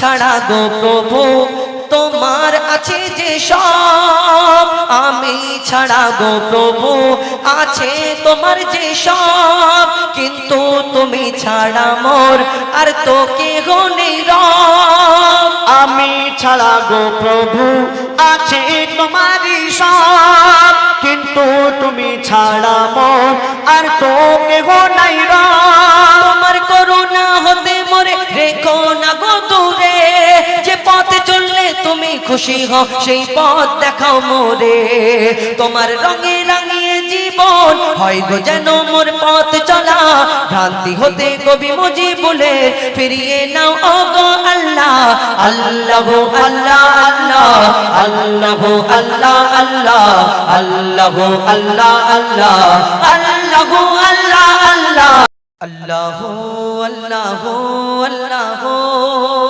ছাড়া গো প্রভু, তোমার আছে যে সব। আমি ছাড়া গো প্রভু, আছে তোমার যে সব। কিন্তু তুমি ছাড়া মোর আর তো কেহ নেই আমি ছাড়া গো প্রভু, আছে তোমারই সব। কিন্তু তুমি ছাড়া মোর আর তো কেহ নাই রব। খুশি হও, সেই পথ দেখাও মোরে। তোমার রঙে রাঙিয়ে জীবন হয় গো যেন মোর পথ চলা। ভ্রান্তি হতে কবি মজি বলে ফিরিয়ে নাও ও গো আল্লাহ। আল্লাহ আল্লাহ আল্লাহ। আল্লাহ আল্লাহ আল্লাহ। আল্লাহ আল্লাহ আল্লাহ। আল্লাহ আল্লাহ আল্লাহ। আল্লাহ আল্লাহ আল্লাহ।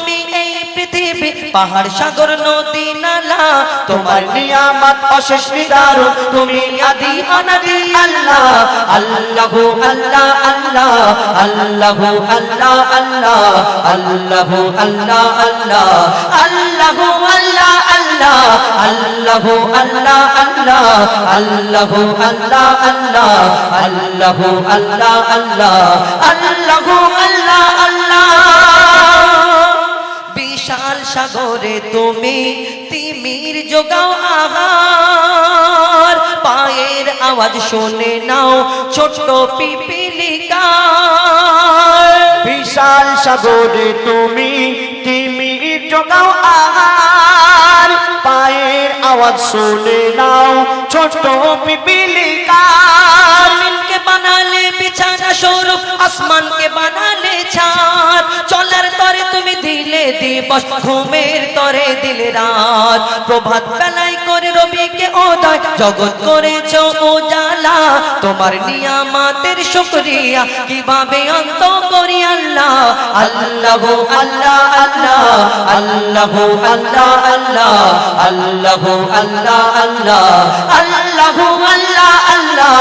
পাহাড় সাগর, নদী, নালা, তোমার নিয়ামত, অশেষ নিদারুণ। তুমি আদি, অনাদি, আল্লাহ। আল্লাহ আল্লাহ আল্লাহ। আল্লাহ আল্লাহ আল্লাহ। আল্লাহ আল্লাহ আল্লাহ। আল্লাহ আল্লাহ আল্লাহ। আল্লাহ আল্লাহ আল্লাহ। আল্লাহ আল্লাহ আল্লাহ। আল্লাহ আল্লাহ আল্লাহ। আল্লাহ আল্লাহ। সাগরে তুমি তিমির যোগাও আহার। পায়ের আওয়াজ শুনে নাও ছোট্ট পিপিলিকা বিশাল সাগরে তুমি তিমি জগাও আহার। পায়ের আওয়াজ শুনে নাও ছোট পিপিলিকার। জমিনকে বানালে বিছানা স্বরূপ আসমানকে বানালে দিবস ঘুমের তরে দিলে রাত। প্রভাত বেলায় করে রবিকে ওদয় জগৎ করেছ উজালা। তোমার নিয়ামাতের শুকরিয়া কীভাবে অন্ত করি আল্লাহ? আল্লাহ আল্লাহ আল্লাহ আল্লাহ আল্লাহ আল্লাহ আল্লাহ আল্লাহ আল্লাহ।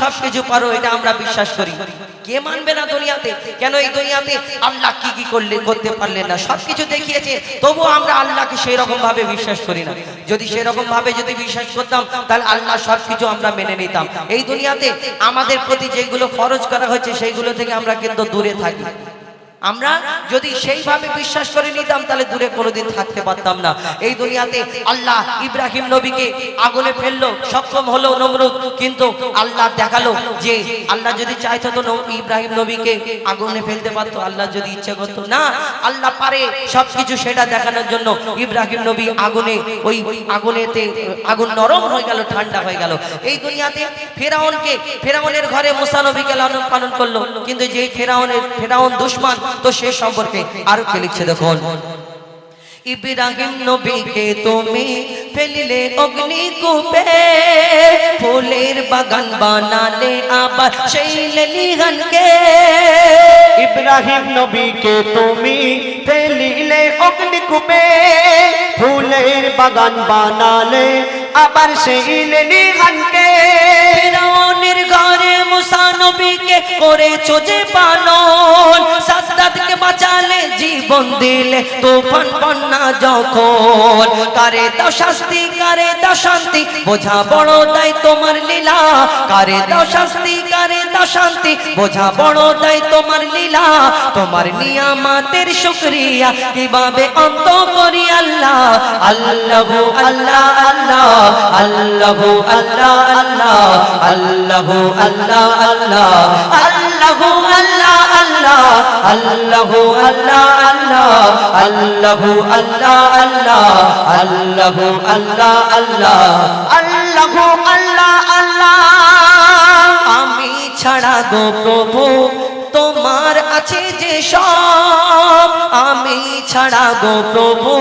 সব কিছু পারো, এটা আমরা বিশ্বাস করি। কে মানবে না দুনিয়াতে? কেন এই দুনিয়াতে? আল্লাহ কি কি করলে, করতে পারলেন না? সব কিছু দেখিয়েছে তবু আমরা আল্লাহকে সেই রকম ভাবে বিশ্বাস করি না। যদি সেরকম ভাবে যদি বিশ্বাস করতাম, তাহলে আল্লাহ সব কিছু আমরা মেনে নিতাম। এই দুনিয়াতে আমাদের প্রতি যেগুলো ফরজ করা হয়েছে সেইগুলো থেকে আমরা কিন্তু দূরে থাকি। আমরা যদি সেইভাবে বিশ্বাস করে নিতাম, তাহলে দূরে কোনোদিন থাকতে পারতাম না। এই দুনিয়াতে আল্লাহ ইব্রাহিম নবীকে আগুনে ফেলল, সক্ষম হলো নমরুদ, কিন্তু আল্লাহ দেখাল যে আল্লাহ যদি চাইতো তো ইব্রাহিম নবীকে আগুনে ফেলতে পারতো, আল্লাহ যদি ইচ্ছে করতো। না, আল্লাহ পারে সবকিছু সেটা দেখানোর জন্য ইব্রাহিম নবী আগুনে, ওই আগুনেতে, আগুন নরম হয়ে গেল, ঠান্ডা হয়ে গেল। এই দুনিয়াতে ফেরাউনকে, ফেরাউনের ঘরে মুসা নবীকে লালন পালন করল, কিন্তু যে ফেরাউনের, ফেরাউন দুশ্মন তো সে সম্পর্কে আরও কে লিখছে দেখুন। ইব্রাহিম নবীকে তুমি ফেলিলে অগ্নি কূপে ফুলের বাগান বানালে, আবার সেই লেলিহানকে। ইব্রাহিম নবীকে তুমি ফেলিলে অগ্নিকূপে ফুলের বাগান বানালে, আবার সেই মুসা নবীকে করেছ যে পালন সাদ্দাতকে বাঁচালে জীবন দিলে তুফান, বন্যা যখন কারে দাও শাস্তি, কারে দাও শান্তি, বোঝা বড় তাই তোমার লীলা। কারে দাও শাস্তি, কারে দাও শান্তি, বোঝা বড় তাই তোমার লীলা। তোমার নিয়ামাতের শুকরিয়া কীভাবে অন্ত করি আল্লাহ, আল্লাহু আল্লাহ আল্লাহ, আল্লাহু আল্লাহ আল্লাহ, আল্লাহু আল্লাহ আল্লাহ, আল্লাহু আল্লাহ আল্লাহ, আল্লাহু আল্লাহ আল্লাহ, আল্লাহু আল্লাহ আল্লাহ, আল্লাহু আল্লাহ আল্লাহ, আল্লাহু আমি ছাড়া গো প্রভু, তোমার আছে যে সব। আমি ছাড়া গো প্রভু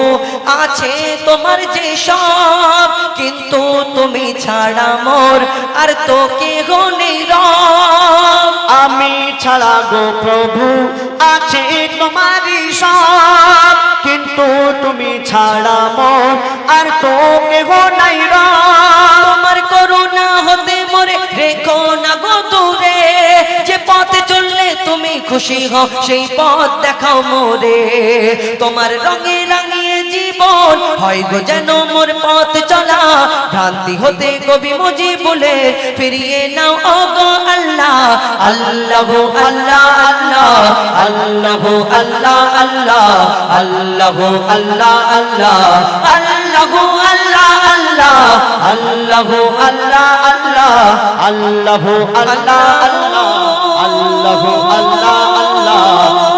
আছে তোমার যে সব কিন্তু তুমি ছাড়া মোর আর তো কেহ নেই রব। আমি ছাড়া গো প্রভু আছে তোমারই সব কিন্তু তুমি ছাড়া মন আর তো কেহ নাই রব। তোমার করুণা হতে মরে রেখো না গো দূরে যে পথে চললে তুমি খুশি হও সেই পথ দেখাও মোরে। তোমার রঙে রাঙিয়ে জীবন হয় গো যেন মোর পথ চলা। ভ্রান্তি হতে কবি মজি বলে ফিরিয়ে নাও ও গো আল্লাহ। আল্লাহ আল্লাহ আল্লাহ। আল্লাহ আল্লাহ আল্লাহ। আল্লাহ আল্লাহ আল্লাহ। আল্লাহ আল্লাহ আল্লাহ। আল্লাহ আল্লাহ আল্লাহ। আল্লাহু আল্লাহ আল্লাহ। আল্লাহু আল্লাহ আল্লাহ।